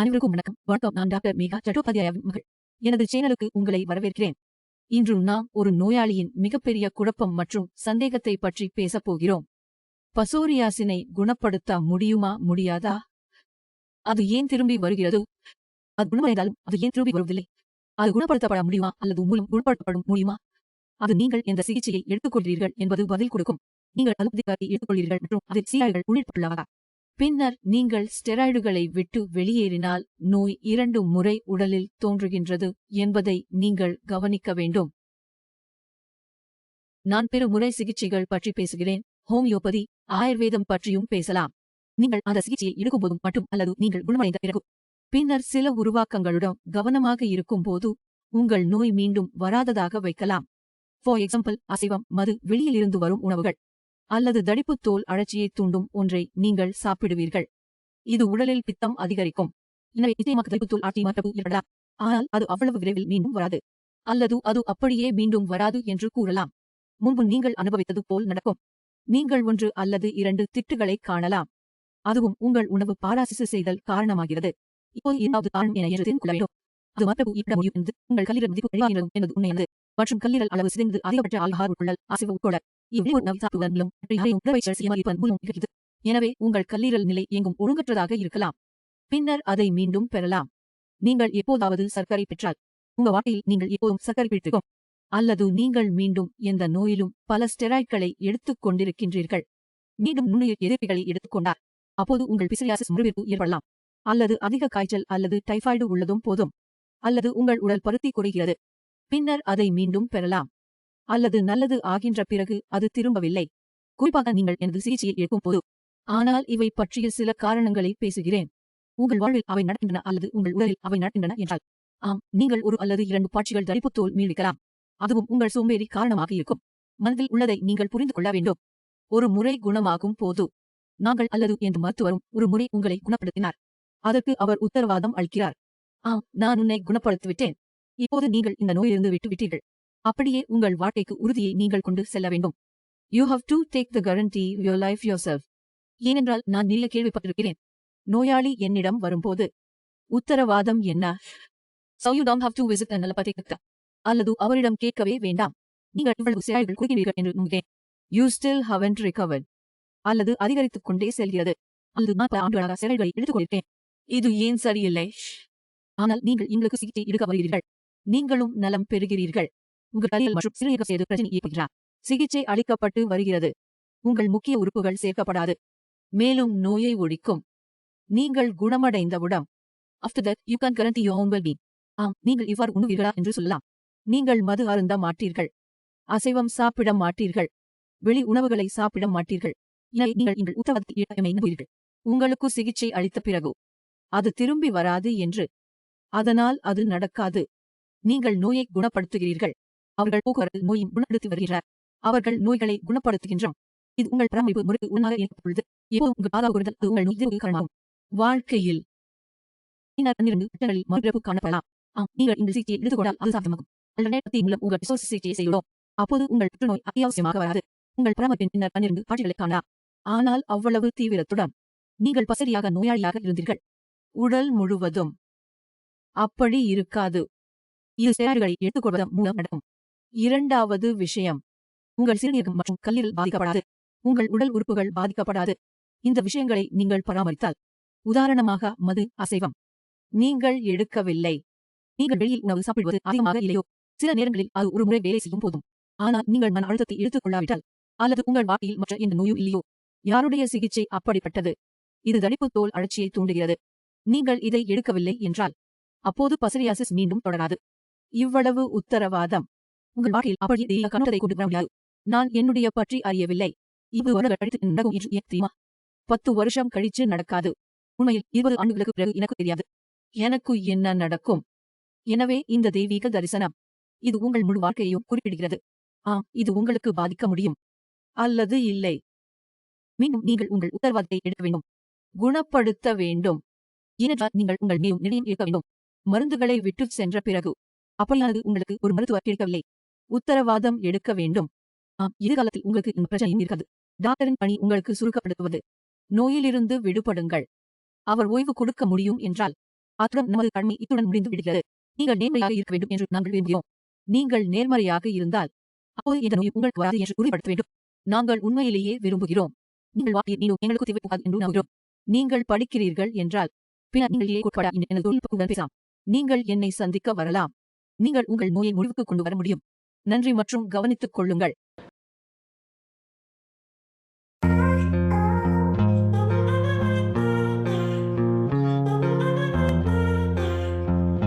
அனைவருக்கும் வணக்கம். வணக்கம். நான் டாக்டர் மேகா சட்டோபாத்யாவின் மகள். எனது சேனலுக்கு உங்களை வரவேற்கிறேன். இன்று நாம் ஒரு நோயாளியின் மிகப்பெரிய குழப்பம் மற்றும் சந்தேகத்தை பற்றி பேசப் போகிறோம். பசோரியாசினை குணப்படுத்த முடியுமா முடியாதா? அது ஏன் திரும்பி வருகிறது? அது குணமடைந்தாலும் அது ஏன் திரும்பி வருவதில்லை? அது குணப்படுத்தப்பட முடியுமா அல்லது மூலம் குணப்படுத்தப்பட முடியுமா? அது நீங்கள் எந்த சிகிச்சையை எடுத்துக்கொள்கிறீர்கள் என்பது பதில் கொடுக்கும். நீங்கள் அலுவலகத்தை எடுத்துக்கொள்கிறீர்கள் மற்றும் அதில் சீராய்கள் உள்ளிட்டுள்ளவரா பின்னர் நீங்கள் ஸ்டெராய்டுகளை விட்டு வெளியேறினால் நோய் இரண்டு முறை உடலில் தோன்றுகின்றது என்பதை நீங்கள் கவனிக்க வேண்டும். நான் பெரு முறை சிகிச்சைகள் பற்றி பேசுகிறேன். ஹோமியோபதி ஆயுர்வேதம் பற்றியும் பேசலாம். நீங்கள் அந்த சிகிச்சையை எடுக்கும்போதும் மட்டும் அல்லது நீங்கள் குணமடைந்த பிறகு. பின்னர் சில உருவாக்கங்களுடன் கவனமாக இருக்கும்போது உங்கள் நோய் மீண்டும் வராததாக வைக்கலாம். ஃபார் எக்ஸாம்பிள் அசைவம் மது வெளியில் இருந்து வரும் உணவுகள். அல்லது தடிப்புத்தோல் அழற்சியை தூண்டும் ஒன்றை நீங்கள் சாப்பிடுவீர்கள். இது உடலில் பித்தம் அதிகரிக்கும். எனவே நிச்சயமாக தடிப்புத்தோல் ஆட்சி மாற்றப்பு ஏற்படலாம் ஆனால் அது அவ்வளவு விரைவில் மீண்டும் வராது. அல்லது அது அப்படியே மீண்டும் வராது என்று கூறலாம். முன்பு நீங்கள் அனுபவித்தது போல் நடக்கும். நீங்கள் ஒன்று அல்லது இரண்டு திட்டுகளை காணலாம். அதுவும் உங்கள் உணவு பாராசிசு செய்தல் காரணமாகிறது. இப்போது இரண்டாவது காரணம் என என்று தெரிந்து கொள்ள வேண்டும். அது மரபு ஈட்ட முடியும் என்று உங்கள் கல்லீரல் மதிப்பு குறைவாகிறது என்பது உண்மையானது. மற்றும் கல்லீரல் அளவு சிதைந்து அதிகபட்ச ஆல்கஹால் உட்கொள்ளல் அசைவு உட்கொள்ள ஒரு உணவை மூலம் நிகழ்கிறது எனவே உங்கள் கல்லீரல் நிலை எங்கும் ஒழுங்கற்றதாக இருக்கலாம். பின்னர் அதை மீண்டும் பெறலாம். நீங்கள் எப்போதாவது சர்க்கரை பெற்றால் உங்க வாழ்க்கையில் நீங்கள் எப்போதும் சர்க்கரை பிடித்திருக்கும் அல்லது நீங்கள் மீண்டும் எந்த நோயிலும் பல ஸ்டெராய்ட்களை எடுத்துக் கொண்டிருக்கின்றீர்கள். மீண்டும் நுண்ணுயிர் எதிர்ப்பிகளை எடுத்துக்கொண்டார் அப்போது உங்கள் பிசிரியாசிஸ் முறிவிற்கு ஏற்படலாம். அல்லது அதிக காய்ச்சல் அல்லது டைபாய்டு உள்ளதும் போதும். அல்லது உங்கள் உடல் பருத்தி குறைகிறது பின்னர் அதை மீண்டும் பெறலாம். அல்லது நல்லது ஆகின்ற பிறகு அது திரும்பவில்லை. குறிப்பாக நீங்கள் எனது சிகிச்சையை எடுக்கும் போது ஆனால் இவை பற்றிய சில காரணங்களை பேசுகிறேன். உங்கள் வாழ்வில் அவை நடக்கின்றன அல்லது உங்கள் உடலில் அவை நடக்கின்றன என்றால். ஆம் நீங்கள் ஒரு அல்லது இரண்டு பாட்சிகள் தரிப்புத்தோல் மீழ்விக்கலாம் அதுவும் உங்கள் சோம்பேறி காரணமாக இருக்கும். மனதில் உள்ளதை நீங்கள் புரிந்து கொள்ள வேண்டும். ஒரு முறை குணமாகும் போது. நாங்கள் அல்லது எந்த மருத்துவரும் ஒரு முறை உங்களை குணப்படுத்தினார். அதற்கு அவர் உத்தரவாதம் அளிக்கிறார். ஆம் நான் உன்னை குணப்படுத்திவிட்டேன். இப்போது நீங்கள் இந்த நோயிலிருந்து விட்டு விட்டீர்கள். அப்படியே உங்கள் வாழ்க்கைக்கு உறுதியை நீங்கள் கொண்டு செல்ல வேண்டும். You have to take the guarantee your life your self ஏனென்றால் நான் நீங்க கேள்விப்பட்டிருக்கிறேன். நோயாளி என்னிடம் வரும்போது உத்தரவாதம் என்ன? So you don't have to visit நல்ல பத்தி அல்லது அவரிடம் கேட்கவே வேண்டாம். நீங்கள் இவ்வளவு சேவைகள் குறுகிறீர்கள் என்று நம்புகிறேன். யூ ஸ்டில் ஹவன்ட் ரிகவர்ட் அல்லது அதிகரித்துக் கொண்டே செல்கிறது. அல்லது நான் பல ஆண்டுகளாக சேவைகளை எடுத்துக்கொண்டிருக்கேன் இது ஏன் சரியில்லை? ஆனால் நீங்கள் எங்களுக்கு சிகிச்சை எடுக்க வருகிறீர்கள். நீங்களும் நலம் பெறுகிறீர்கள். உங்கள் கலியல் மற்றும் சிறுநீரக செய்து பிரச்சனை ஏற்படுகிறார். சிகிச்சை அளிக்கப்பட்டு வருகிறது. உங்கள் முக்கிய உறுப்புகள் சேர்க்கப்படாது. மேலும் நோயை ஒழிக்கும். நீங்கள் குணமடைந்தவுடன் after that you can guarantee your own wellbeing ஆம் நீங்கள் இவ்வாறு உண்ணுவீர்களா என்று சொல்லலாம். நீங்கள் மது அருந்த மாட்டீர்கள். அசைவம் சாப்பிட மாட்டீர்கள். வெளி உணவுகளை சாப்பிட மாட்டீர்கள். எனவே நீங்கள் எங்கள் உத்தரவாதத்தை நம்புவீர்கள். உங்களுக்கு சிகிச்சை அளித்த பிறகு அது திரும்பி வராது என்று. அதனால் அது நடக்காது. நீங்கள் நோயை குணப்படுத்துகிறீர்கள். அவர்கள் போக்குவரத்து நோயும் குணப்படுத்தி வருகிறார் அவர்கள் நோய்களை குணப்படுத்துகின்றோம் இது உங்கள் பராமரிப்பு முறைக்கு உணவாக ஏற்பட்டுள்ளது எப்போதும் உங்கள் பாதுகாப்பு குறைந்தால் அது உங்கள் நோய் தீர்வுக்கு காரணமாகும் வாழ்க்கையில் பின்னர் பன்னிரண்டு கட்டங்களில் மறுபிறப்பு காணப்படலாம். ஆம் நீங்கள் இந்த சிகிச்சையை எடுத்துக்கொண்டால் அது சாத்தியமாகும். அல்லது மூலம் உங்கள் ரிசோர்ஸ் சிகிச்சையை செய்கிறோம். அப்போது உங்கள் புற்றுநோய் அத்தியாவசியமாக வராது. உங்கள் பராமரிப்பின் பின்னர் பன்னிரண்டு காட்சிகளை காணலாம். ஆனால் அவ்வளவு தீவிரத்துடன் நீங்கள் பசரியாக நோயாளியாக இருந்தீர்கள். உடல் முழுவதும் அப்படி இருக்காது. இது செயல்களை எடுத்துக்கொள்வதன் மூலம் நடக்கும். இரண்டாவது விஷயம் உங்கள் சிறுநீரகம் மற்றும் கல்லீரல் பாதிக்கப்படாது. உங்கள் உடல் உறுப்புகள் பாதிக்கப்படாது. இந்த விஷயங்களை நீங்கள் பராமரித்தால் உதாரணமாக மது அசைவம் நீங்கள் எடுக்கவில்லை. நீங்கள் வெளியில் உணவு சாப்பிடுவது அதிகமாக இல்லையோ? சில நேரங்களில் அது ஒரு முறை வேலை செய்யும் போதும். ஆனால் நீங்கள் மன அழுத்தத்தை எடுத்துக் கொள்ளாவிட்டால் அல்லது உங்கள் வாழ்க்கையில் மற்ற எந்த நோயும் இல்லையோ? யாருடைய சிகிச்சை அப்படிப்பட்டது? இது தடிப்பு தோல் அழற்சியை தூண்டுகிறது. நீங்கள் இதை எடுக்கவில்லை என்றால் அப்போது பசரியாசிஸ் மீண்டும் தொடராது. இவ்வளவு உத்தரவாதம். உங்கள் வாழ்க்கையில் அப்படி தெய்வ கண்ணோட்டத்தை கொண்டு வர முடியாது. நான் என்னுடைய பற்றி அறியவில்லை. இது வருட கழித்து நடக்கும் என்று எனக்கு தெரியுமா? பத்து வருஷம் கழிச்சு நடக்காது. உண்மையில் இருபது ஆண்டுகளுக்கு பிறகு எனக்கு தெரியாது. எனக்கு என்ன நடக்கும்? எனவே இந்த தெய்வீக தரிசனம் இது உங்கள் முழு வாழ்க்கையையும் குறிப்பிடுகிறது. ஆம் இது உங்களுக்கு பாதிக்க முடியும். அல்லது இல்லை. மீண்டும் நீங்கள் உங்கள் உத்தரவாதத்தை எடுக்க வேண்டும். குணப்படுத்த வேண்டும். ஏனென்றால் நீங்கள் உங்கள் மேலும் நிலையம் இருக்க வேண்டும். மருந்துகளை விட்டு சென்ற பிறகு அப்படியானது உங்களுக்கு ஒரு மருத்துவர் கிடைக்கவில்லை உத்தரவாதம் எடுக்க வேண்டும். ஆம் எதிர்காலத்தில் உங்களுக்கு இந்த பிரச்சனையும் இருக்காது. டாக்டரின் பணி உங்களுக்கு சுருக்கப்படுத்துவது. நோயிலிருந்து விடுபடுங்கள். அவர் ஓய்வு கொடுக்க முடியும் என்றால் அத்துடன் நமது கடமை இத்துடன் முடிந்து விடுகிறது. நீங்கள் நேர்மையாக இருக்க வேண்டும் என்று நாங்கள் விரும்புகிறோம். நீங்கள் நேர்மறையாக இருந்தால் அப்போது இந்த நோய் உங்களுக்கு வராது என்று உறுதிப்படுத்த வேண்டும். நாங்கள் உண்மையிலேயே விரும்புகிறோம். நீங்கள் வாழ்க்கையில் நீங்களும் எங்களுக்கு தேவைப்படாது என்று நம்புகிறோம். நீங்கள் படிக்கிறீர்கள் என்றால் பின்னர் நீங்கள் உட்பட எனது தொழில்நுட்பத்துடன் பேசலாம். நீங்கள் என்னை சந்திக்க வரலாம். நீங்கள் உங்கள் நோயை முடிவுக்கு கொண்டு வர முடியும். நன்றி மற்றும் கவனித்துக் கொள்ளுங்கள்.